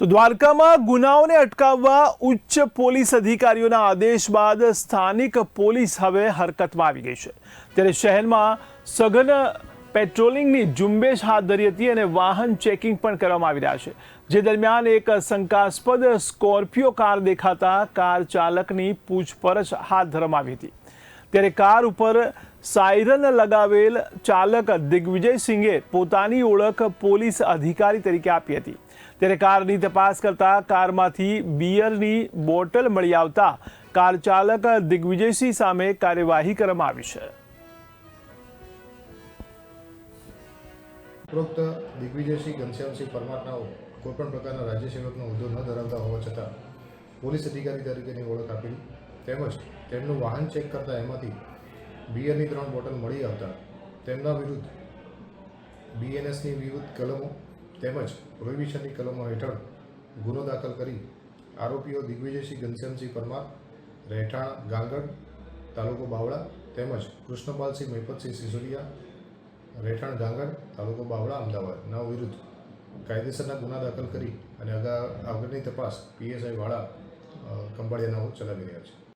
તો દ્વારકામાં ગુનાઓને અટકાવવા ઉચ્ચ પોલીસ અધિકારીઓના આદેશ બાદ સ્થાનિક પોલીસ હવે હરકતમાં આવી ગઈ છે. ત્યારે શહેરમાં સઘન પેટ્રોલિંગની ઝુંબેશ હાથ ધરી હતી અને વાહન ચેકિંગ પણ કરવામાં આવી રહ્યા છે. જે દરમિયાન એક શંકાસ્પદ સ્કોર્પિયો કાર દેખાતા કાર ચાલકની પૂછપરછ હાથ ધરવામાં આવી હતી. ત્યારે કાર ઉપર સાયરન લગાવેલ ચાલક દિગ્વિજયસિંહે પોતાની ઓળખ પોલીસ અધિકારી તરીકે આપી હતી. ત્યારે કારની તપાસ કરતા કારમાંથી બિયરની બોટલ મળી આવતા કાર ચાલક દિગ્વિજયસિંહ સામે કાર્યવાહી કરવામાં આવી છે. ઉપરોક્ત દિગ્વિજયસિંહ ઘનશ્યામસિંહ પરમારના કોઈપણ પ્રકારના રાજ્ય સેવકનો હોદ્દો ન ધરાવતા હોવા છતાં પોલીસ અધિકારી તરીકેની ઓળખ આપી તેમજ તેમનું વાહન ચેક કરતા એમાંથી બિયરની ત્રણ બોટલ મળી આવતા. તેમના વિરુદ્ધ બીએનએસની વિરુદ્ધ કલમો તેમજ પ્રોહિબિશનની કલમો હેઠળ ગુનો દાખલ કરી આરોપીઓ દિગ્વિજયસિંહ ઘનશ્યામસિંહ પરમાર, રહેઠાણ, ગાંગડ, તાલુકો બાવળા તેમજ કૃષ્ણપાલસિંહ મહિપતસિંહ સિસોદિયા, રહેઠાણ ગાંગડ, તાલુકો બાવળા, અમદાવાદ. ના વિરુદ્ધ કાયદેસરના ગુના દાખલ કરી અને આગળ આગળની તપાસ પીએસઆઈ વાળા કંબાળિયાના ખંભાળિયાના ચલાવી રહ્યા છે.